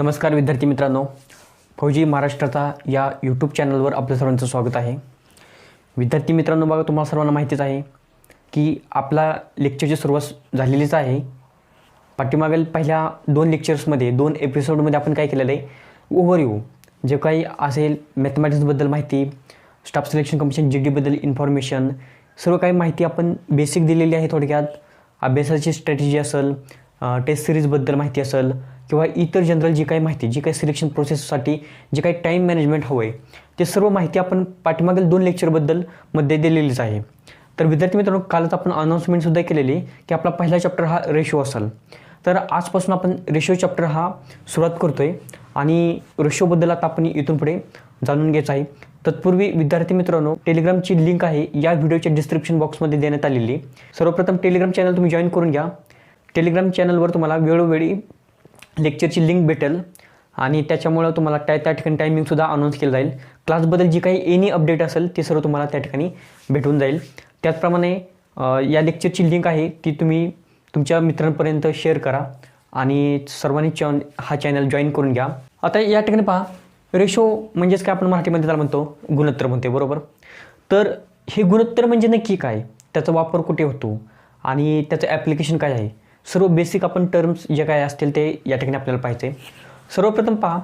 नमस्कार विद्यार्थी मित्रांनो. फौजी महाराष्ट्राचा या यूट्यूब चॅनलवर आपल्या सर्वांचं स्वागत आहे. विद्यार्थी मित्रांनो बघा तुम्हाला सर्वांना माहितीच आहे की आपला लेक्चरची सुरुवात झालेलीच आहे. पाठीमागील पहिल्या दोन लेक्चर्समध्ये दोन एपिसोडमध्ये आपण काय केलेलं आहे? ओव्हरव्ह्यू जे काही असेल मॅथमॅटिक्सबद्दल माहिती स्टाफ सिलेक्शन कमिशन जी डीबद्दल इन्फॉर्मेशन सर्व काही माहिती आपण बेसिक दिलेली आहे थोडक्यात. अभ्यासाची स्ट्रॅटेजी असेल टेस्ट सिरीजबद्दल माहिती असेल किंवा इतर जनरल जी काही माहिती जी काही सिलेक्शन प्रोसेससाठी जे काही टाईम मॅनेजमेंट हवं आहे ते सर्व माहिती आपण पाठीमागील दोन लेक्चरबद्दलमध्ये दिलेलीच आहे. तर विद्यार्थी मित्रांनो कालच आपण अनाऊन्समेंटसुद्धा केलेली की आपला पहिला चॅप्टर हा रेशो असेल. तर आजपासून आपण रेशो चॅप्टर हा सुरुवात करतो आहे आणि रेशोबद्दल आता आपण इथून पुढे जाणून घ्यायचं आहे. तत्पूर्वी विद्यार्थी मित्रांनो टेलिग्रामची लिंक आहे या व्हिडिओच्या डिस्क्रिप्शन बॉक्समध्ये देण्यात आलेली. आहे. सर्वप्रथम टेलिग्राम चॅनल तुम्ही जॉईन करून घ्या. टेलिग्राम चॅनलवर तुम्हाला वेळोवेळी लेक्चरची लिंक भेटेल. आणि त्याच्यामुळं तुम्हाला त्या त्या ठिकाणी टायमिंगसुद्धा अनाऊन्स केलं जाईल. क्लासबद्दल जी काही एनी अपडेट असेल ते सर्व तुम्हाला त्या ठिकाणी भेटून जाईल. त्याचप्रमाणे या लेक्चरची लिंक आहे ती तुम्ही तुमच्या मित्रांपर्यंत शेअर करा. आणि सर्वांनी चॅन हा चॅनल जॉईन करून घ्या. आता या ठिकाणी पहा रेशो म्हणजेच काय आपण मराठीमध्ये त्याला म्हणतो? गुणोत्तर म्हणते बरोबर? तर हे गुणोत्तर म्हणजे नक्की काय? त्याचा वापर कुठे होतो? आणि त्याचं ॲप्लिकेशन काय आहे? सर्व बेसिक आपण टर्म्स जे काय असतील ते या ठिकाणी आपल्याला पाहिजे सर्वप्रथम पहा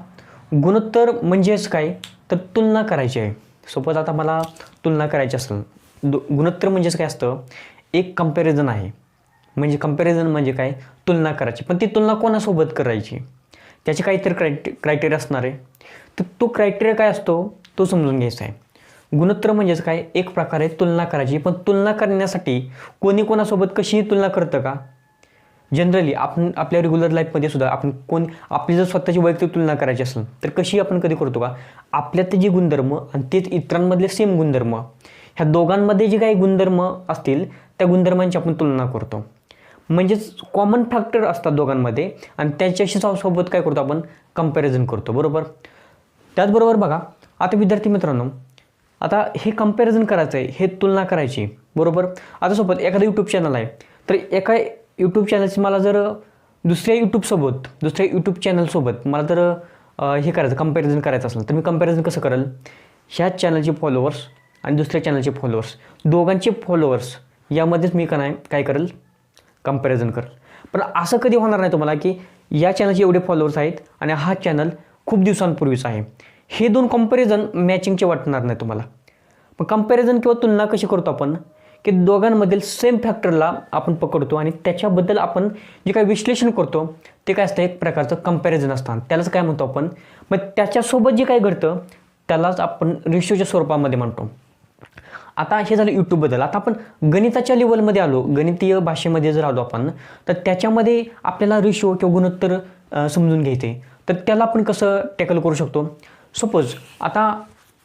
गुणोत्तर म्हणजेच काय? तर तुलना करायची आहे. सपोज आता मला तुलना करायची असेल दु गुणोत्तर म्हणजेच काय असतं? एक कंपॅरिझन आहे. म्हणजे कंपॅरिझन म्हणजे काय? तुलना करायची. पण ती तुलना कोणासोबत करायची? त्याचे काहीतरी क्रायटे क्रायटेरिया असणार आहे. तर तो क्रायटेरिया काय असतो? तो समजून घ्यायचा आहे. गुणोत्तर म्हणजेच काय? एक प्रकारे तुलना करायची. पण तुलना करण्यासाठी कोणी कोणासोबत कशीही तुलना करतं का? जनरली आपण आपल्या रेग्युलर लाईफमध्ये सुद्धा आपण कोण आपली जर स्वतःची वैयक्तिक तुलना करायची असेल तर कशी आपण कधी करतो का? आपल्यात जे गुणधर्म आणि तेच इतरांमधले सेम गुणधर्म ह्या दोघांमध्ये जे काही गुणधर्म असतील त्या गुणधर्मांची आपण तुलना करतो. म्हणजेच कॉमन फॅक्टर असतात दोघांमध्ये आणि त्याच्याशी सोबत काय करतो आपण? कंपॅरिझन करतो बरोबर? त्याचबरोबर बघा आता विद्यार्थी मित्रांनो आता हे कंपॅरिझन करायचं आहे हे तुलना करायची बरोबर? आता सोबत एखादं यूट्यूब चॅनल आहे तर एका यूट्यूब चॅनलची मला जर दुसऱ्या यूट्यूबसोबत दुसऱ्या यूट्यूब चॅनलसोबत मला जर हे करायचं कंपॅरिझन करायचं असेल तर मी कंपॅरिझन कसं करेल? ह्या चॅनलचे फॉलोअर्स आणि दुसऱ्या चॅनलचे फॉलोअर्स दोघांचे फॉलोअर्स यामध्येच मी का नाही काय करेल? कंपॅरिझन करेल. पण असं कधी होणार नाही तुम्हाला की या चॅनलचे एवढे फॉलोअर्स आहेत आणि हा चॅनल खूप दिवसांपूर्वीचा आहे. हे दोन कंपॅरिझन मॅचिंगचे वाटणार नाही तुम्हाला. पण कंपॅरिझन किंवा तुलना कशी करतो आपण? की दोघांमधील सेम फॅक्टरला आपण पकडतो आणि त्याच्याबद्दल आपण जे काही विश्लेषण करतो ते काय असतं? एक प्रकारचं कंपॅरिझन असतं. त्यालाच काय म्हणतो आपण? मग त्याच्यासोबत जे काय घडतं त्यालाच आपण रेशोच्या स्वरूपामध्ये म्हणतो. आता हे झालं यूट्यूबबद्दल आता आपण गणिताच्या लेवलमध्ये आलो. गणितीय भाषेमध्ये जर आलो आपण तर त्याच्यामध्ये आपल्याला रेशो किंवा गुणोत्तर समजून घ्यायचे. तर त्याला आपण कसं टॅकल करू शकतो? सपोज आता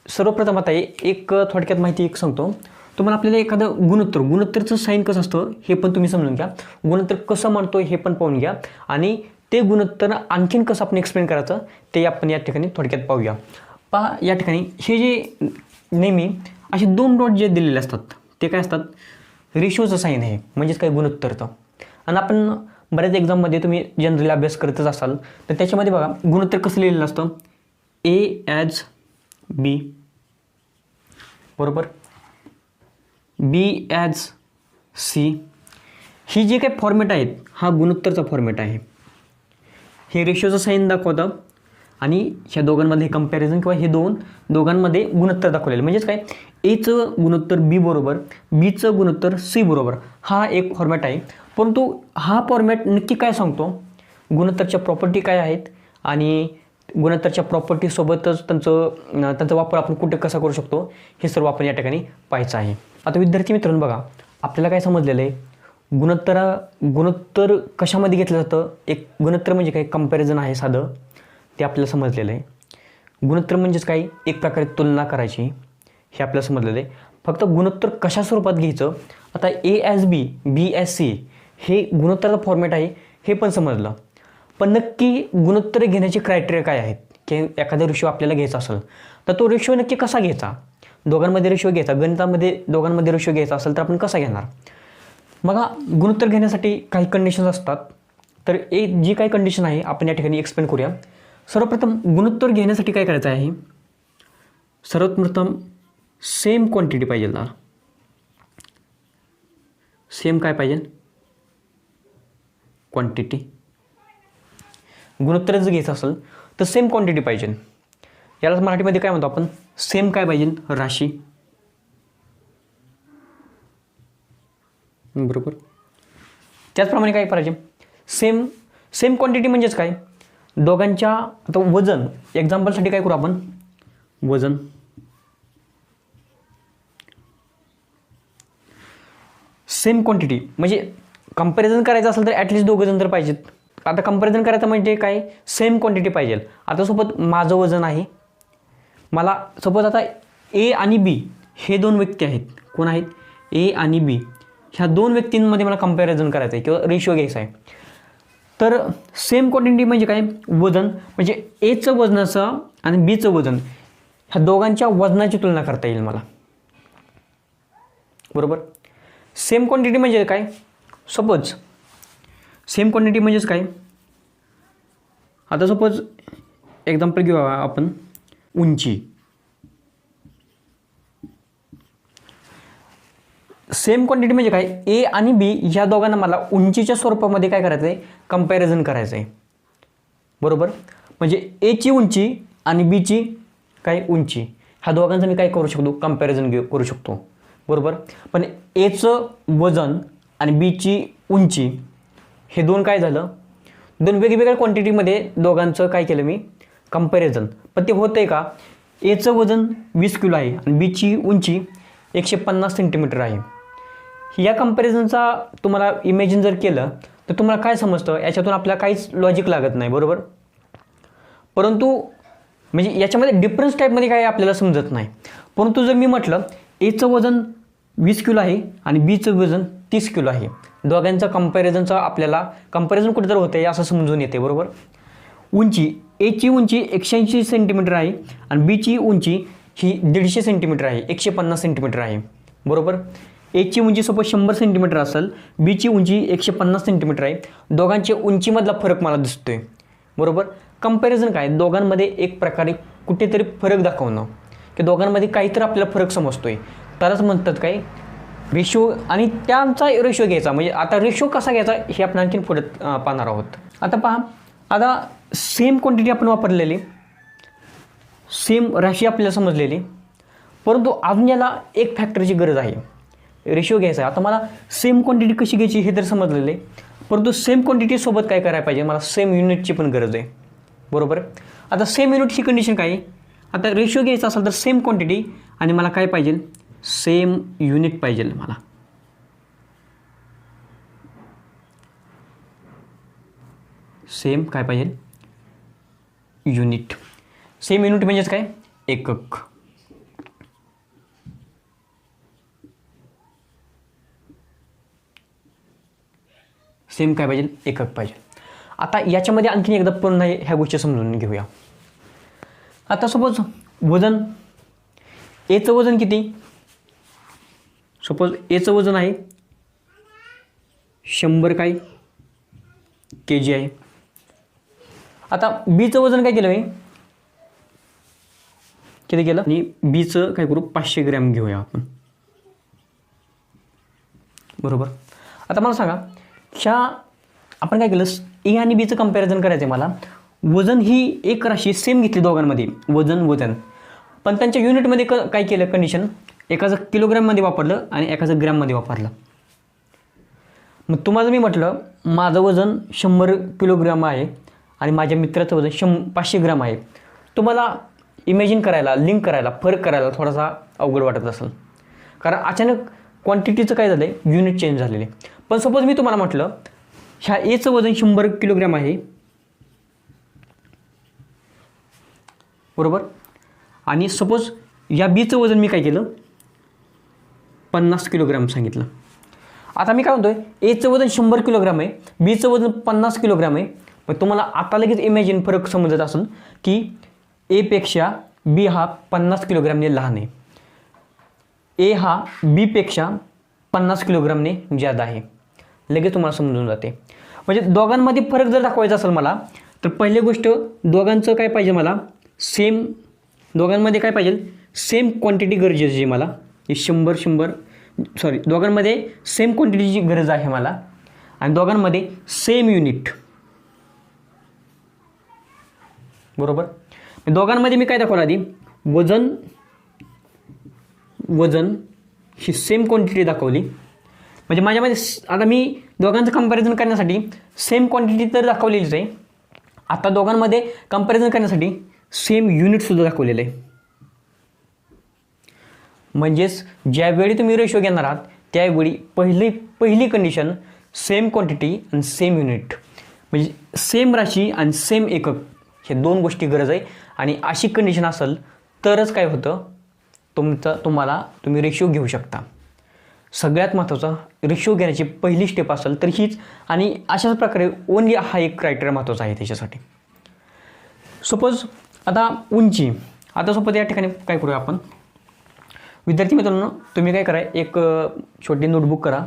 सर्वप्रथम आता एक थोडक्यात माहिती एक सांगतो. तुम्हाला आपल्याला एखादं गुणोत्तर गुणोत्तरचं साईन कसं असतं हे पण तुम्ही समजून घ्या. गुणोत्तर कसं म्हणतो हे पण पाहून घ्या. आणि ते गुणोत्तर आणखीन कसं आपण एक्सप्लेन करायचं ते आपण या ठिकाणी थोडक्यात पाहूया. पहा या ठिकाणी हे जे नेहमी असे दोन डॉट जे दिलेले असतात ते काय असतात? रेशोचं साईन आहे म्हणजेच काय? गुणोत्तरचं. आणि आपण बऱ्याच एक्झाममध्ये तुम्ही जनरली अभ्यास करतच असाल तर त्याच्यामध्ये बघा गुणोत्तर कसं लिहिलेलं असतं? ए ॲज बी बरोबर? बी ॲज सी ही जी काही फॉर्मॅट आहेत हा गुणोत्तरचा फॉर्मॅट आहे. हे रेशोचं साईन दाखवतं आणि ह्या दोघांमध्ये कंपॅरिझन किंवा हे दोन दोघांमध्ये गुणोत्तर दाखवलेलं म्हणजेच काय? एचं गुणोत्तर बी बरोबर बीचं गुणोत्तर सी बरोबर हा एक फॉर्मॅट आहे. परंतु हा फॉर्मॅट नक्की काय सांगतो? गुणोत्तरच्या प्रॉपर्टी काय आहेत आणि गुणोत्तरच्या प्रॉपर्टीसोबतच त्यांचं त्यांचा वापर आपण कुठे कसा करू शकतो? हे सर्व आपण या ठिकाणी पाहायचं आहे. आता विद्यार्थी मित्रांनो बघा आपल्याला काय समजलेलं आहे? गुणोत्तरा गुणोत्तर कशामध्ये घेतलं जातं? एक गुणोत्तर म्हणजे काय? कंपॅरिझन आहे साधं. ते आपल्याला समजलेलं आहे. गुणोत्तर म्हणजेच काय? एक प्रकारे तुलना करायची. हे आपल्याला समजलेलं आहे. फक्त गुणोत्तर कशा स्वरूपात घ्यायचं? आता A as B B as C हे गुणोत्तराचं फॉर्मॅट आहे हे पण समजलं. पण नक्की गुणोत्तर घेण्याचे क्रायटेरिया काय आहेत? की एखादा रेशो आपल्याला घ्यायचा असेल तर तो रेशो नक्की कसा घ्यायचा? दोघांमध्ये रेशो घ्यायचा गणितामध्ये दोघांमध्ये रेशो घ्यायचा असेल तर आपण कसा घेणार? बघा गुणोत्तर घेण्यासाठी काही कंडिशन्स असतात. तर एक जी काही कंडिशन आहे आपण या ठिकाणी एक्सप्लेन करूया. सर्वप्रथम गुणोत्तर घेण्यासाठी काय करायचं आहे? सर्वप्रथम सेम क्वांटिटी पाहिजे ना. सेम काय पाहिजे? क्वांटिटी गुणोत्तर जर घ्यायचं असेल तर सेम क्वांटिटी पाहिजे. यालाच मराठीमध्ये काय म्हणतो आपण? सेम काय पाहिजे? राशी. बरोबर? त्याचप्रमाणे काय पाहिजे सेम सेम क्वांटिटी म्हणजेच काय? दोघांच्या आता वजन एक्झाम्पलसाठी काय करू आपण? वजन. सेम क्वांटिटी म्हणजे कंपॅरिझन करायचं असेल तर ॲटलिस्ट दोघं जण तर पाहिजेत. आता कंपॅरिझन करायचं म्हणजे काय? सेम क्वांटिटी पाहिजे. आता सोबत माझं वजन आहे. मला सपोज आता ए आणि बी हे दोन व्यक्ती आहेत. कोण आहेत? ए आणि बी ह्या दोन व्यक्तींमध्ये मला कंपॅरिझन करायचं आहे किंवा रेशिओ घ्यायचा आहे. तर सेम क्वांटिटी म्हणजे काय? वजन. म्हणजे एचं वजनाचं आणि बीचं वजन. ह्या दोघांच्या वजनाची तुलना करता येईल मला. बरोबर? सेम क्वांटिटी म्हणजे काय? सपोज सेम क्वांटिटी म्हणजेच काय? आता सपोज एक्झाम्पल घेऊ आपण. उंची. सेम क्वांटिटी म्हणजे काय? ए आणि बी ह्या दोघांना मला उंचीच्या स्वरूपामध्ये काय करायचं आहे कंपॅरिझन करायचं आहे बरोबर? म्हणजे एची उंची आणि बीची काय? उंची. ह्या दोघांचं मी काय करू शकतो? कंपॅरिझन घेऊ करू शकतो. बरोबर? पण एचं वजन आणि बीची उंची हे दोन काय झालं? दोन वेगवेगळ्या क्वांटिटीमध्ये दोघांचं काय केलं मी? कंपॅरिझन पण ते होतं आहे का? एचं वजन वीस किलो आहे आणि बीची उंची एकशे पन्नास सेंटीमीटर आहे. या कंपॅरिझनचा तुम्हाला इमेजिन जर केलं तर तुम्हाला काय समजतं? याच्यातून आपल्याला काहीच लॉजिक लागत नाही बरोबर? परंतु म्हणजे याच्यामध्ये डिफरन्स टाईपमध्ये काही आपल्याला समजत नाही. परंतु जर मी म्हटलं एचं वजन वीस किलो आहे आणि बीचं वजन तीस किलो आहे. दोघांचं कंपॅरिझनचं आपल्याला कंपॅरिझन कुठेतरी होतं आहे असं समजून येते बरोबर? उंची एची उंची एकशेऐंशी सेंटीमीटर आहे आणि बीची उंची ही दीडशे सेंटीमीटर आहे एकशे पन्नास सेंटीमीटर आहे. बरोबर? एची उंची सपोज शंभर सेंटीमीटर असेल बीची उंची एकशे पन्नास सेंटीमीटर आहे. दोघांच्या उंचीमधला फरक मला दिसतोय. बरोबर? कंपॅरिझन काय? दोघांमध्ये एक प्रकारे कुठेतरी फरक दाखवणं. की दोघांमध्ये काहीतरी आपल्याला फरक समजतोय. तरच म्हणतात काय? रेशो आणि त्यांचा रेशो घ्यायचा. म्हणजे आता रेशो कसा घ्यायचा हे आपण आणखीन पुढे पाहणार आहोत. आता पहा. आता सेम क्वांटिटी आपण वापरलेली सेम राशी आपल्याला समजलेली. परंतु अजून याला एक फॅक्टरची गरज आहे. रेशिओ घ्यायचा आहे. आता मला सेम क्वांटिटी कशी घ्यायची हे तर समजलेलं. आहे परंतु सेम क्वांटिटीसोबत काय करायला पाहिजे? मला सेम युनिटची पण गरज आहे. बरोबर? आता सेम युनिटची कंडिशन काय? आहे आता रेशिओ घ्यायचा असेल तर सेम क्वांटिटी आणि मला काय पाहिजे? सेम युनिट पाहिजे मला. सेम काय पाहिजे? युनिट. सेम युनिट म्हणजेच काय? एकक. सेम काय पाहिजे? एकक पाहिजे. आता याच्यामध्ये आणखीन एकदा पुन्हा ह्या गोष्टी समजून घेऊया. आता सपोज वजन एचं वजन किती? सपोज एचं वजन आहे शंभर काय? के जी आहे. आता बीचं वजन काय केलं मी? किती केलं? आणि बीचं काय करू? पाचशे ग्रॅम घेऊया आपण. बरोबर? आता मला सांगा ह्या आपण काय केलं? ए आणि बीचं कंपॅरिझन करायचं आहे मला. वजन ही एक राशी सेम घेतली दोघांमध्ये. वजन वजन. पण त्यांच्या युनिटमध्ये क काय केलं? कंडिशन एकाचं किलोग्रॅममध्ये वापरलं आणि एकाचं ग्रॅममध्ये वापरलं. मग तुम्हाला मी म्हटलं माझं वजन शंभर किलोग्राम आहे. आणि माझ्या मित्राचं वजन शं पाचशे ग्राम आहे. तुम्हाला इमॅजिन करायला लिंक करायला फरक करायला थोडासा अवघड वाटत असेल. कारण अचानक क्वांटिटीचं काय झालं आहे युनिट चेंज झालेले. पण सपोज मी तुम्हाला म्हटलं ह्या एचं वजन शंभर किलोग्रॅम आहे. बरोबर? आणि सपोज या बीचं वजन मी काय केलं? पन्नास किलोग्रॅम सांगितलं. आता मी काय म्हणतोय? एचं वजन शंभर किलोग्राम आहे बीचं वजन पन्नास किलोग्राम आहे मग तुम्हाला आता लगेच इमॅजिन फरक समजत असेल की एपेक्षा बी हा पन्नास किलोग्रामने लहान आहे. ए हा बीपेक्षा पन्नास किलोग्रामने जादा आहे. लगेच तुम्हाला समजून जाते. म्हणजे दोघांमध्ये फरक जर दाखवायचा असेल मला तर पहिली गोष्ट दोघांचं काय पाहिजे मला? सेम दोघांमध्ये काय पाहिजे? सेम क्वांटिटी गरजेची आहे मला. हे शंभर शंभर सॉरी दोघांमध्ये सेम क्वांटिटीची गरज आहे मला. आणि दोघांमध्ये सेम युनिट बरोबर? दोघांमध्ये मी काय दाखवलं आधी? वजन वजन ही सेम क्वांटिटी दाखवली. म्हणजे माझ्यामध्ये आता मी दोघांचं कंपॅरिझन करण्यासाठी सेम क्वांटिटी तर दाखवलेलीच आहे. आता दोघांमध्ये कंपॅरिझन करण्यासाठी सेम युनिटसुद्धा दाखवलेलं आहे. म्हणजेच ज्यावेळी तुम्ही रेशो घेणार आहात त्यावेळी पहिली पहिली कंडिशन सेम क्वांटिटी आणि सेम युनिट म्हणजे सेम राशी आणि सेम एकक. हे दोन गोष्टी गरज आहे. आणि अशी कंडिशन असेल तरच काय होतं? तुमचं तुम्हाला तुम्ही रेशो घेऊ शकता. सगळ्यात महत्त्वाचा रेशो घेण्याची पहिली स्टेप असेल तर हीच. आणि अशाच प्रकारे ओनली हा एक क्रायटेरिया महत्त्वाचा आहे त्याच्यासाठी. सपोज आता उंची. आता सपोज या ठिकाणी काय करूया आपण? विद्यार्थी मित्रांनो तुम्ही काय करा एक छोटी नोटबुक करा.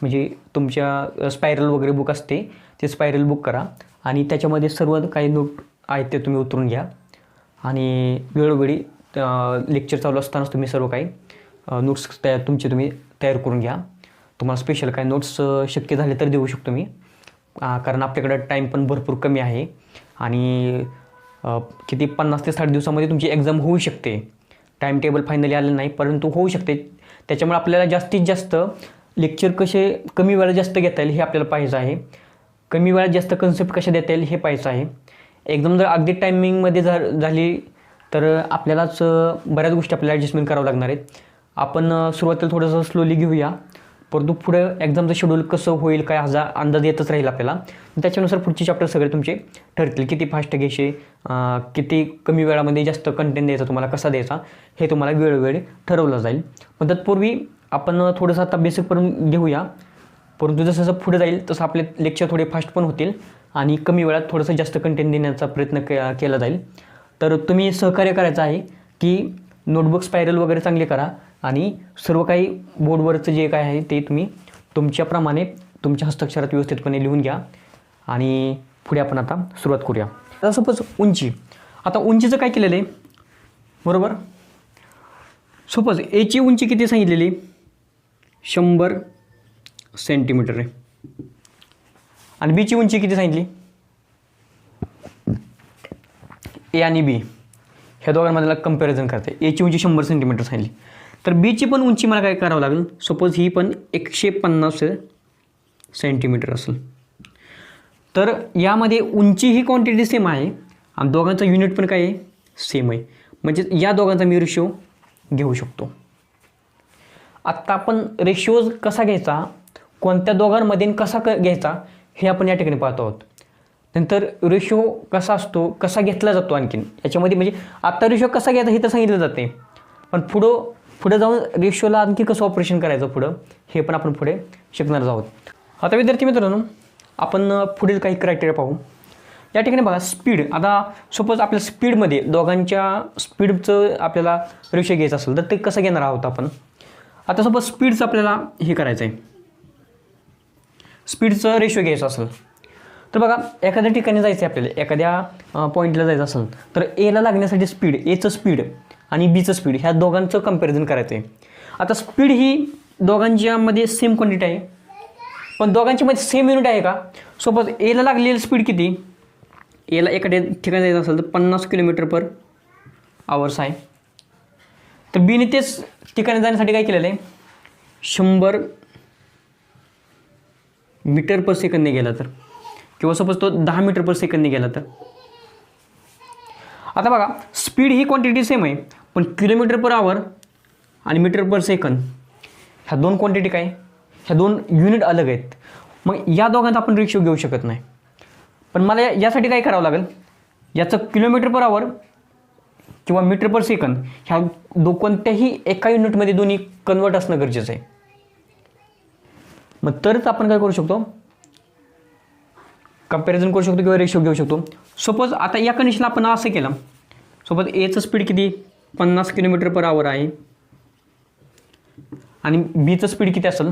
म्हणजे तुमच्या स्पायरल वगैरे बुक असते ते स्पायरल बुक करा. आणि त्याच्यामध्ये सर्व काही नोट आहेत ते तुम्ही उतरून घ्या. आणि वेळोवेळी लेक्चर चालू असतानाच तुम्ही सर्व काही नोट्स तयार तुमचे तुम्ही तयार करून घ्या. तुम्हाला स्पेशल काय नोट्स शक्य झाले तर देऊ शकतो मी. कारण आपल्याकडं टाईम पण भरपूर कमी आहे. आणि किती पन्नास ते साठ दिवसामध्ये तुमची एक्झाम होऊ शकते. टाईम टेबल फायनली आलं नाही परंतु होऊ शकते. त्याच्यामुळे आपल्याला जास्तीत जास्त लेक्चर कसे कमी वेळा जास्त घेता येईल हे आपल्याला पाहायचं आहे. कमी वेळात जास्त कन्सेप्ट कशा देता येईल हे पाहायचं आहे. एकदम जर अगदी टायमिंगमध्ये झा झाली तर आपल्यालाच बऱ्याच गोष्टी आपल्याला ॲडजस्टमेंट करावं लागणार आहेत. आपण सुरुवातीला थोडंसं स्लोली घेऊया. परंतु पुढं एक्झामचं शेड्यूल कसं होईल काय हजा अंदाज येतच राहील आपल्याला. त्याच्यानुसार पुढचे चॅप्टर सगळे तुमचे ठरतील. किती फास्ट घ्यायचे किती कमी वेळामध्ये जास्त कंटेंट द्यायचा तुम्हाला कसा द्यायचा हे तुम्हाला वेळोवेळी ठरवलं जाईल. पण तत्पूर्वी आपण थोडंसं आता बेसिक करून घेऊया. परंतु जसं जसं पुढे जाईल तसं आपले लेक्चर थोडे फास्ट पण होतील. आणि कमी वेळात थोडंसं जास्त कंटेंट देण्याचा प्रयत्न के केला जाईल. तर तुम्ही सहकार्य करायचं आहे की नोटबुक स्पायरल वगैरे चांगले करा आणि सर्व काही बोर्डवरचं जे काय आहे ते तुम्ही तुमच्याप्रमाणे तुमच्या हस्ताक्षरात व्यवस्थितपणे लिहून घ्या आणि पुढे आपण आता सुरुवात करूया. आता सपोज उंची. आता उंचीचं काय केलेलं आहे? बरोबर? सपोज एची उंची किती सांगितलेली? शंभर सेंटीमीटर आहे. आणि बीची उंची किती सांगितली? ए आणि बी ह्या दोघांमधला कंपॅरिझन करते. एची उंची शंभर सेंटीमीटर सांगितली. तर बीची पण उंची मला काय करावं लागेल? सपोज ही पण एकशे पन्नास सेंटीमीटर असेल. तर यामध्ये उंची ही क्वांटिटी सेम आहे आणि दोघांचं युनिट पण काय आहे? सेम आहे. म्हणजे या दोघांचा मी रेशो घेऊ शकतो. आत्ता आपण रेशिओज कसा घ्यायचा? कोणत्या दोघांमध्ये कसा क घ्यायचा? हे आपण या ठिकाणी पाहतो आहोत. नंतर रेशो कसा असतो कसा घेतला जातो आणखीन? याच्यामध्ये म्हणजे आत्ता रेशो कसा घ्यायचा हे तर सांगितलं जाते पण पुढं पुढं जाऊन रेशोला आणखी कसं ऑपरेशन करायचं पुढं हे पण आपण पुढे शिकणार आहोत. आता विद्यार्थी मित्रांनो आपण पुढील काही क्रायटेरिया पाहू. या ठिकाणी बघा स्पीड आता सपोज आपल्या स्पीडमध्ये दोघांच्या स्पीडचं आपल्याला रेशो घ्यायचं असेल तर ते कसं घेणार आहोत आपण? आता सपोज स्पीडचं आपल्याला हे करायचं आहे स्पीडचं रेशो घ्यायचं असेल तर बघा एखाद्या ठिकाणी जायचं आहे आपल्याला एखाद्या पॉईंटला जायचं असेल तर एला लागण्यासाठी स्पीड एचं स्पीड आणि बीचं स्पीड ह्या दोघांचं कंपॅरिझन करायचं आहे आता स्पीड ही दोघांच्यामध्ये सेम क्वांटिटी आहे पण दोघांच्यामध्ये सेम युनिट आहे का? सोबत एला लागलेली स्पीड किती? एला एखाद्या ठिकाणी जायचं असेल तर पन्नास किलोमीटर पर आवर्स आहे. तर बीने तेच ठिकाणी जाण्यासाठी काय केलेलं आहे? शंभर मीटर पर सेकंदने गेला तर. किंवा सपोज तो दहा मीटर पर सेकंदने गेला तर. आता बघा स्पीड ही क्वांटिटी सेम आहे पण किलोमीटर पर आवर आणि मीटर पर सेकंद ह्या दोन क्वांटिटी काय? ह्या दोन युनिट अलग आहेत. मग या दोघांचा आपण रेशिओ घेऊ शकत नाही. पण मला या- यासाठी काय करावं लागेल? याचं किलोमीटर पर आवर किंवा मीटर पर सेकंद ह्या दो कोणत्याही एका युनिटमध्ये दोन्ही कन्वर्ट असणं गरजेचं आहे. मग तरच आपण काय करू शकतो? कंपॅरिझन करू शकतो किंवा रेशो घेऊ शकतो. सपोज आता या कंडिशनला आपण असं केलं. सपोज एचं स्पीड किती? पन्नास किलोमीटर पर आवर आहे. आणि बीचं स्पीड किती असेल?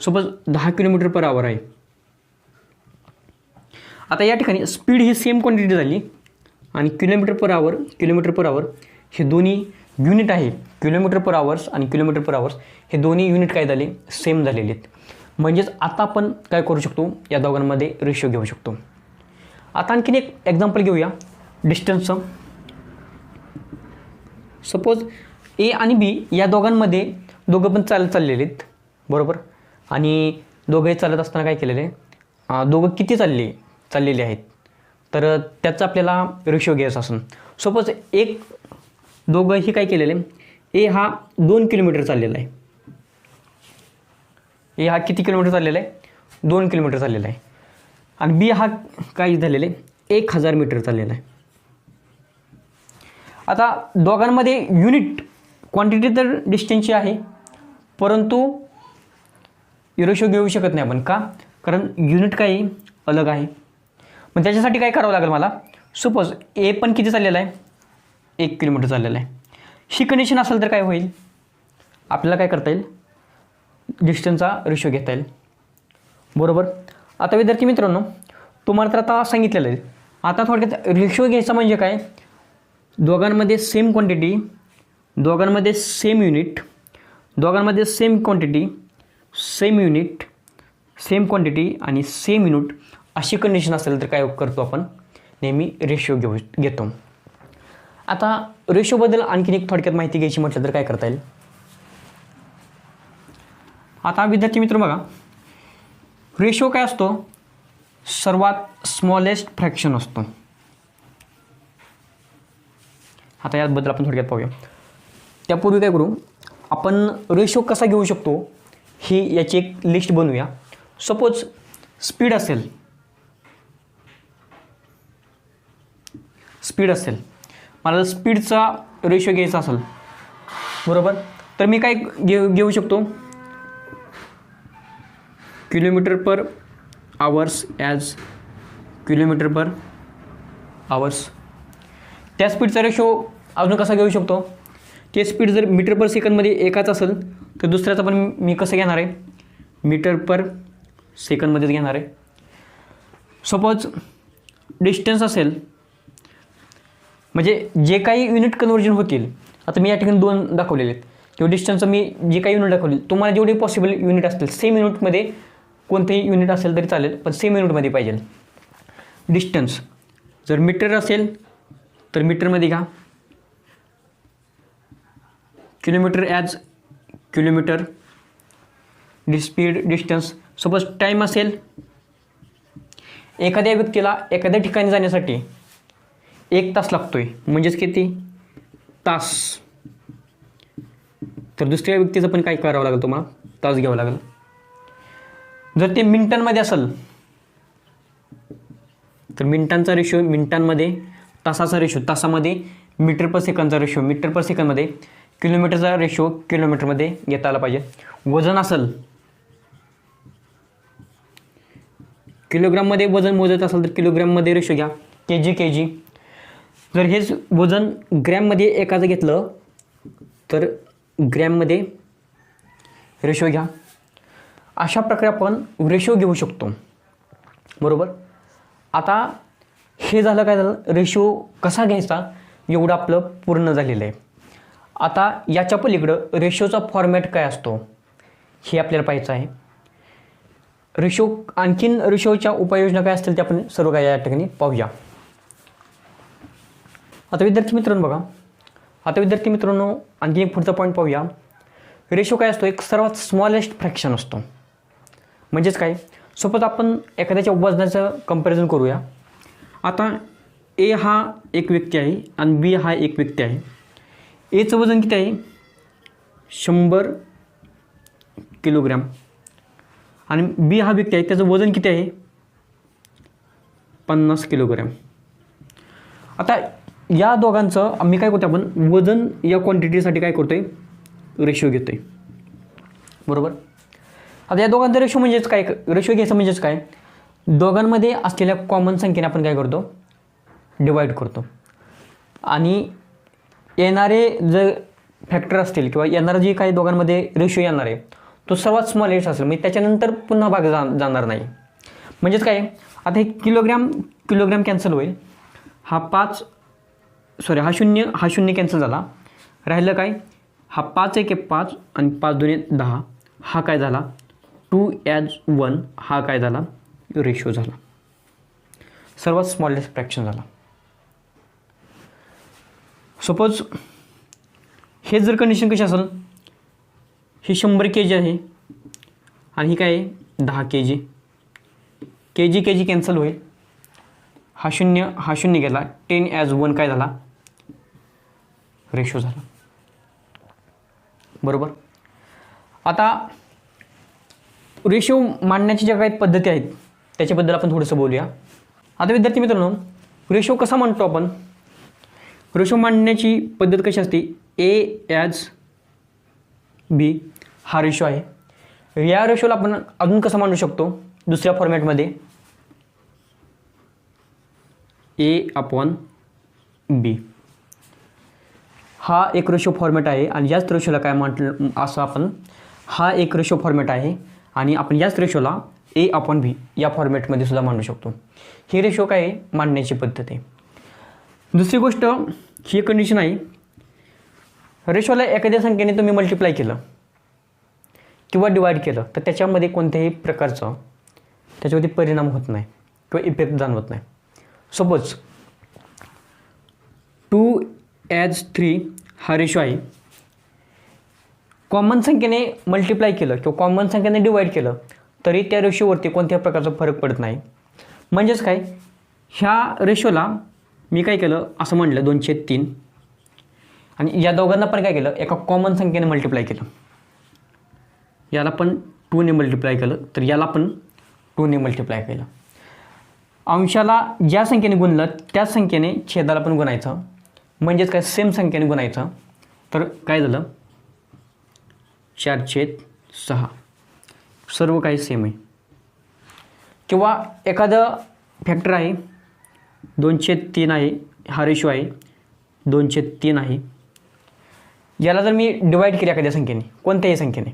सपोज दहा किलोमीटर पर आवर आहे. आता या ठिकाणी स्पीड ही सेम क्वांटिटी झाली. आणि kilometre per hour kilometre per hour हे दोन्ही युनिट आहे. किलोमीटर पर आवर्स आणि किलोमीटर पर आवर्स हे दोन्ही युनिट काय झाले? सेम झालेले आहेत. म्हणजेच आता आपण काय करू शकतो? या दोघांमध्ये रेशिओ घेऊ शकतो. आता आणखीन एक एक्झाम्पल घेऊया. डिस्टन्सचं सपोज ए आणि बी या दोघांमध्ये दोघं पण चालत चाललेले आहेत. बरोबर? आणि दोघंही चालत असताना काय केलेलं आहे? दोघं किती चालले चाललेले आहेत? तर त्याचा आपल्याला रेशो घ्यायचा असून. सपोज एक दोघंही काय केलेलं? आहे ए हा दोन किलोमीटर चाललेला आहे. ए हा किती किलोमीटर चाललेला आहे? दोन किलोमीटर चाललेला आहे. आणि बी हा काय झालेला आहे? एक हजार मीटर चाललेला आहे. आता दोघांमध्ये युनिट क्वांटिटी तर डिस्टन्सची आहे परंतु रेशो घेऊ शकत नाही आपण. का? कारण युनिट काही अलग आहे. मग त्याच्यासाठी काय करावं लागेल मला? सपोज ए पण किती चाललेला आहे? एक किलोमीटर चाललेला आहे. ही कंडिशन असेल तर काय होईल? आपल्याला काय करता येईल? डिस्टन्सचा रेशो घेता येईल. बरोबर? आता विद्यार्थी मित्रांनो तुम्हाला तर आता सांगितलेलं आहे. आता थोडक्यात रेशो घ्यायचा म्हणजे काय? दोघांमध्ये सेम क्वांटिटी दोघांमध्ये सेम युनिट दोघांमध्ये same quantity same unit same quantity आणि सेम युनिट अशी कंडिशन असेल तर काय करतो आपण? नेहमी रेशो घेऊ घेतो. आता रेशोबद्दल आणखीन एक थोडक्यात माहिती घ्यायची म्हटलं तर काय करता येईल? आता विद्यार्थी मित्र बघा. रेशो काय असतो? सर्वात स्मॉलेस्ट फ्रॅक्शन असतो. आता याबद्दल आपण थोडक्यात पाहूया. त्यापूर्वी काय करू? आपण रेशो कसा घेऊ शकतो? ही याची एक लिस्ट बनवूया. सपोज स्पीड असेल. स्पीड असेल. मला स्पीडचा रेशो घ्यायचा असेल. बरोबर? तर मी काय घेऊ घेऊ शकतो? Kilometre per hours as kilometre per hours त्या स्पीडचा रेशो अजून कसा घेऊ शकतो? ते स्पीड जर मीटर पर सेकंदमध्ये एकाच असेल तर दुसऱ्याचा पण मी कसं घेणार आहे? मीटर पर सेकंदमध्येच घेणार आहे. सपोज डिस्टन्स असेल म्हणजे जे काही युनिट कन्वर्जन होतील आता मी या ठिकाणी दोन दाखवलेले आहेत. किंवा डिस्टन्सचं मी जे काही युनिट दाखवले तुम्हाला जेवढे पॉसिबल युनिट असतील सेम युनिटमध्ये कोणतेही युनिट असेल तरी चालेल पण सेम युनिटमध्ये पाहिजे. डिस्टन्स जर मीटर असेल तर मीटरमध्ये घ्या. किलोमीटर ॲज किलोमीटर डि स्पीड डिस्टन्स सपोज टाईम असेल एखाद्या व्यक्तीला एखाद्या ठिकाणी जाण्यासाठी एक तास लागतो आहे म्हणजेच किती? तास. तर दुसऱ्या व्यक्तीचं पण काय करावं लागेल तुम्हाला? तास घ्यावं लागेल. जर ते मिनिटांमध्ये असेल तर मिनिटांचा रेशो मिनिटांमध्ये तासाचा रेशो तासामध्ये मीटर पर सेकंदचा रेशो मीटर पर सेकंदमध्ये किलोमीटरचा रेशो किलोमीटरमध्ये घेता आला पाहिजे. वजन असेल किलोग्राममध्ये वजन मोजत असेल तर किलोग्राममध्ये रेशो घ्या के जी के जी जर हेच वजन ग्रॅममध्ये एकाचं घेतलं तर ग्रॅममध्ये रेशो घ्या. अशा प्रकारे आपण रेशो घेऊ शकतो. बरोबर? आता हे झालं काय झालं? रेशो कसा घ्यायचा? एवढं आपलं पूर्ण झालेलं आहे. आता याच्या पलीकडं रेशोचा फॉर्मॅट काय असतो? हे आपल्याला पाहायचं आहे. रेशो आणखीन रेशोच्या उपाययोजना काय असतील ते आपण सर्व काय या ठिकाणी पाहूया. आता विद्यार्थी मित्रांनो बघा. आता विद्यार्थी मित्रांनो आणखी एक पुढचा पॉईंट पाहूया. रेशो काय असतो? एक सर्वात स्मॉलेस्ट फ्रॅक्शन असतो. म्हणजेच काय? सपोज आपण एखाद्याच्या वजनाचं कंपॅरिझन करूया. आता ए हा एक व्यक्ती आहे आणि बी हा एक व्यक्ती आहे. एचं वजन किती आहे? शंभर किलोग्रॅम आणि बी हा व्यक्ती आहे त्याचं वजन किती आहे? पन्नास किलोग्रॅम आता या दोघांचं आम्ही काय करतो आपण? वजन या क्वांटिटीसाठी काय करतो आहे रेशो घेतो आहे बरोबर? आता या दोघांचा रेशो म्हणजेच काय? रेशो घ्यायचं म्हणजेच काय? दोघांमध्ये असलेल्या कॉमन संख्येने आपण काय करतो? डिवाईड करतो. आणि येणारे जे फॅक्टर असतील किंवा येणारं जे काही दोघांमध्ये रेशो येणार आहे तो सर्वात स्मॉलेस्ट असेल. म्हणजे त्याच्यानंतर पुन्हा भाग जा जाणार नाही. म्हणजेच काय? आता हे किलोग्रॅम किलोग्रॅम कॅन्सल होईल. हा पाच सॉरी हा शून्य हा शून्य कॅन्सल झाला. राहिलं काय? हा पाच एक पाच आणि पाच दोन दहा. हा काय झाला? टू ॲज वन हा काय झाला? रेशो झाला. सर्वात स्मॉलेस्ट फ्रॅक्शन झाला. सपोज हे जर कंडिशन कशी असेल? ही शंभर के जी आहे आणि ही काय आहे? दहा के जी के जी के जी कॅन्सल होईल. हा शून्य हा शून्य गेला टेन ॲज वन काय झाला? रेशो झाला. बरोबर? आता रेशो मांडण्याच्या ज्या काही पद्धती आहेत त्याच्याबद्दल आपण थोडंसं बोलूया. आता विद्यार्थी मित्रांनो रेशो कसा मांडतो आपण? रेशो मांडण्याची पद्धत कशी असते? ए ॲज बी हा रेशो आहे. या रेशोला आपण अजून कसं मांडू शकतो? दुसऱ्या फॉर्मॅटमध्ये ए अपॉन बी हा एक रेशो फॉर्मॅट आहे आणि याच रेशोला काय म्हटलं असं आपण हा एक रेशो फॉर्मॅट आहे. आणि आपण याच रेशोला ए आपण बी या फॉर्मॅटमध्ये सुद्धा मांडू शकतो. ही रेशो काय आहे? मांडण्याची पद्धत आहे. दुसरी गोष्ट ही कंडिशन आहे. रेशोला एखाद्या संख्येने तुम्ही मल्टिप्लाय केलं किंवा डिवाईड केलं तर त्याच्यामध्ये कोणत्याही प्रकारचं त्याच्यावरती परिणाम होत नाही किंवा इफेक्ट जाणवत नाही. सपोज टू ॲज थ्री हा रेशो आहे. कॉमन संख्येने मल्टिप्लाय केलं किंवा कॉमन संख्येने डिवाईड केलं तरी त्या रेशोवरती कोणत्याही प्रकारचा फरक पडत नाही. म्हणजेच काय? ह्या रेशोला मी काय केलं? असं म्हणलं दोनशे तीन. आणि या दोघांना पण काय केलं? एका कॉमन संख्येने मल्टिप्लाय केलं. याला पण टूने मल्टिप्लाय केलं तर याला पण टूने मल्टिप्लाय केलं. अंशाला ज्या संख्येने गुणलं त्याच संख्येने छेदाला पण गुणायचं. म्हणजेच काय? सेम संख्येने गुणायचं. तर काय झालं? चार छेद सहा. सर्व काही सेम आहे. किंवा एखादं फॅक्टर आहे दोनशे तीन आहे हा रेशो आहे दोनशे तीन आहे. याला जर मी डिवाईड केली एखाद्या संख्येने कोणत्याही संख्येने.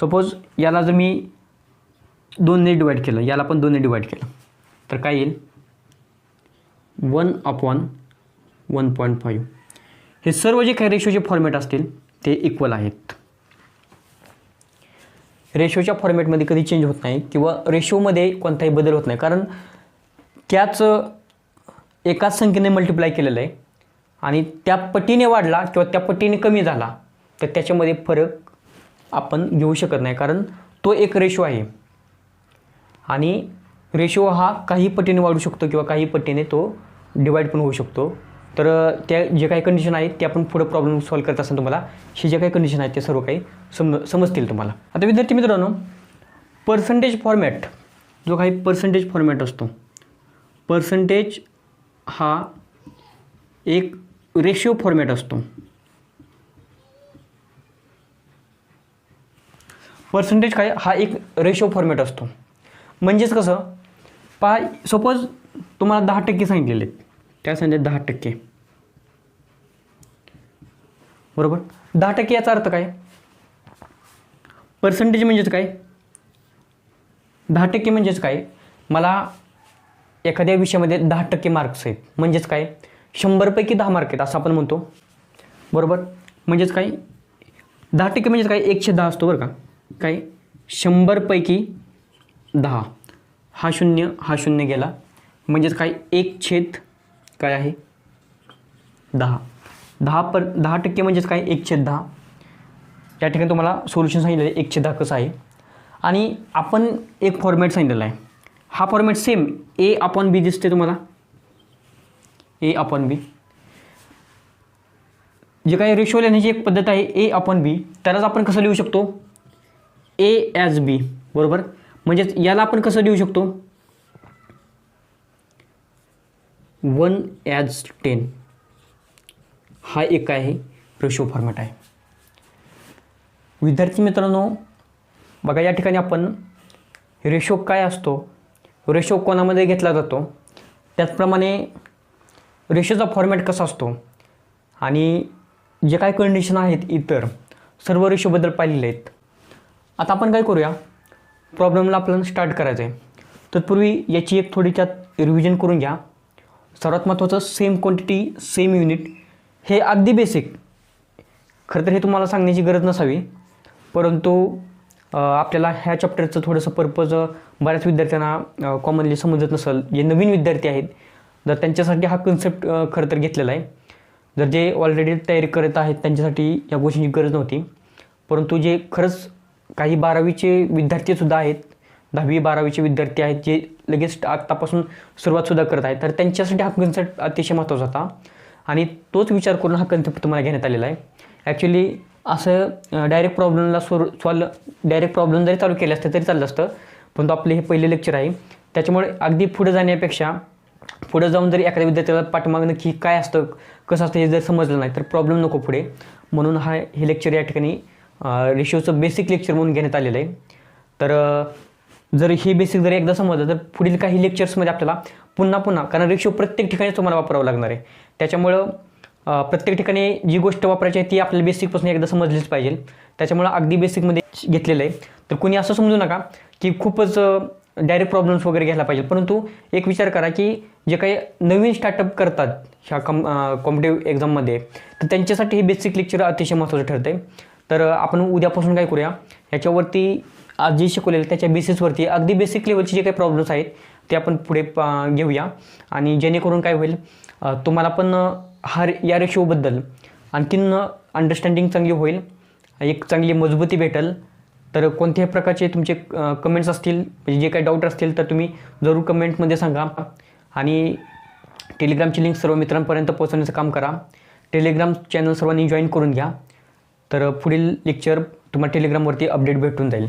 सपोज याला जर मी दोनने डिवाईड केलं याला पण दोनने डिवाईड केलं तर काय येईल? One upon one point five. हे सर्व जे काही रेशोचे फॉर्मॅट असतील ते इक्वल आहेत. रेशोच्या फॉर्मॅटमध्ये कधी चेंज होत नाही किंवा रेशोमध्ये कोणताही बदल होत नाही. कारण त्याच एकाच संख्येने मल्टिप्लाय केलेलं आहे आणि त्या पटीने वाढला किंवा त्या पटीने कमी झाला तर त्याच्यामध्ये फरक आपण घेऊ शकत नाही. कारण तो एक रेशो आहे. आणि रेशो हा काही पटीने वाढू शकतो किंवा काही पटीने तो डिवाईड पण होऊ शकतो. तर त्या जे काही कंडिशन आहेत ते आपण पुढं प्रॉब्लेम सॉल्व करत असताना तुम्हाला. हे जे काही कंडिशन आहेत ते सर्व काही सम समजतील तुम्हाला. आता विद्यार्थी मित्रांनो पर्सेंटेज फॉर्मॅट जो काही पर्सेंटेज फॉर्मॅट असतो पर्सेंटेज हा एक रेशिओ फॉर्मॅट असतो. पर्सेंटेज काय? हा एक रेशो फॉर्मॅट असतो. म्हणजेच कसं? पहा सपोज तुम्हाला दहा टक्के सांगितलेले आहेत. त्या सांगितले दहा टक्के. बरोबर? दहा टक्के याचा अर्थ काय? पर्सेंटेज म्हणजेच काय? दहा टक्के म्हणजेच काय? मला एखाद्या विषयामध्ये दहा टक्के मार्क्स आहेत. म्हणजेच काय? शंभरपैकी दहा मार्क आहेत असं आपण म्हणतो. बरोबर? म्हणजेच काय? दहा टक्के म्हणजेच काय? एकशे दहा असतो बरं का? काय? शंभरपैकी दहा. हा शून्य हा शून्य गेला. म्हणजेच काय? एक छेद काय आहे? दहा. दहा पर दहा टक्के म्हणजेच काय? एक छेद दहा. या ठिकाणी तुम्हाला सोल्युशन सांगितलं आहे एक छेद दहा कसं आहे? आणि आपण एक फॉर्मॅट सांगितलेला आहे. हा format same A upon B दिसते तुम्हाला? ए अपॉन बी जे काही रेशो लिहिण्याची एक पद्धत आहे ए अपॉन बी त्यालाच आपण कसं लिहू शकतो? ए ॲज बी बरोबर? म्हणजेच याला आपण कसं लिहू शकतो? One as ten. हा एक आहे रेशो फॉर्मॅट आहे. विद्यार्थी मित्रांनो बघा या ठिकाणी आपण रेशो काय असतो? रेशो कोणामध्ये घेतला जातो? त्याचप्रमाणे रेशोचा फॉर्मॅट कसा असतो? आणि जे काय कंडिशन आहेत इतर सर्व रेशोबद्दल पाहिलेले आहेत. आता आपण काय करूया? प्रॉब्लेमला आपल्याला स्टार्ट करायचं आहे तत्पूर्वी याची एक थोडीच्यात रिव्हिजन करून घ्या. सर्वात महत्त्वाचं सेम क्वांटिटी सेम युनिट हे अगदी बेसिक खरं तर हे तुम्हाला सांगण्याची गरज नसावी. परंतु आपल्याला ह्या चॅप्टरचं थोडंसं पर्पज बऱ्याच विद्यार्थ्यांना कॉमनली समजत नसेल. जे नवीन विद्यार्थी आहेत तर त्यांच्यासाठी हा कन्सेप्ट खरं तर घेतलेला आहे. जर जे ऑलरेडी तयारी करत आहेत त्यांच्यासाठी या गोष्टींची गरज नव्हती. परंतु जे खरंच काही बारावीचे विद्यार्थीसुद्धा आहेत दहावी बारावीचे विद्यार्थी आहेत जे लगेच आत्तापासून सुरुवातसुद्धा करत आहेत. तर त्यांच्यासाठी हा कन्सेप्ट अतिशय महत्त्वाचा होता. आणि तोच विचार करून हा कन्सेप्ट तुम्हाला घेण्यात आलेला आहे. ॲक्च्युली असं डायरेक्ट प्रॉब्लेमला सोर सॉल्व डायरेक्ट प्रॉब्लेम जरी चालू केले असते तरी चाललं असतं. परंतु आपले हे पहिले लेक्चर आहे. त्याच्यामुळे अगदी पुढे जाण्यापेक्षा पुढे जाऊन जरी एखाद्या विद्यार्थ्याला पाठमागणं की काय असतं कसं असतं हे जर समजलं नाही तर प्रॉब्लेम नको पुढे. म्हणून हा हे लेक्चर या ठिकाणी रेशिओचं बेसिक लेक्चर म्हणून घेण्यात आलेलं आहे. तर जर हे बेसिक जर एकदा समजलं तर पुढील काही लेक्चर्समध्ये आपल्याला पुन्हा पुन्हा कारण रिक्षो प्रत्येक ठिकाणी तुम्हाला वापरावं लागणार आहे. त्याच्यामुळं प्रत्येक ठिकाणी जी गोष्ट वापरायची आहे ती आपल्याला बेसिकपासून एकदा समजलीच पाहिजे. त्याच्यामुळं अगदी बेसिकमध्ये घेतलेलं आहे. तर कुणी असं समजू नका की खूपच डायरेक्ट प्रॉब्लेम्स वगैरे घ्यायला पाहिजे. परंतु एक विचार करा की जे काही नवीन स्टार्टअप करतात ह्या कम कॉम्पिटेटिव्ह एक्झाममध्ये तर त्यांच्यासाठी हे बेसिक लेक्चर अतिशय महत्त्वाचं ठरतं आहे तर आपण उद्यापासून काय करूया? ह्याच्यावरती आज जे शिकवलेलं त्याच्या बेसिसवरती अगदी बेसिक लेवलचे जे काही प्रॉब्लेम्स आहेत ते आपण पुढे घेऊया. आणि जेणेकरून काय होईल तुम्हाला पण हा रे- या रेशोबद्दल आणखीन अंडरस्टँडिंग चांगली होईल एक चांगली मजबूती भेटेल. तर कोणत्याही प्रकारचे तुमचे कमेंट्स असतील म्हणजे जे काही डाऊट असतील तर तुम्ही जरूर कमेंटमध्ये सांगा. आणि टेलिग्रामची लिंक सर्व मित्रांपर्यंत पोहोचवण्याचं काम करा. टेलिग्राम चॅनल सर्वांनी जॉईन करून घ्या. तर पुढील लेक्चर तुम्हाला टेलिग्रामवरती अपडेट भेटून जाईल.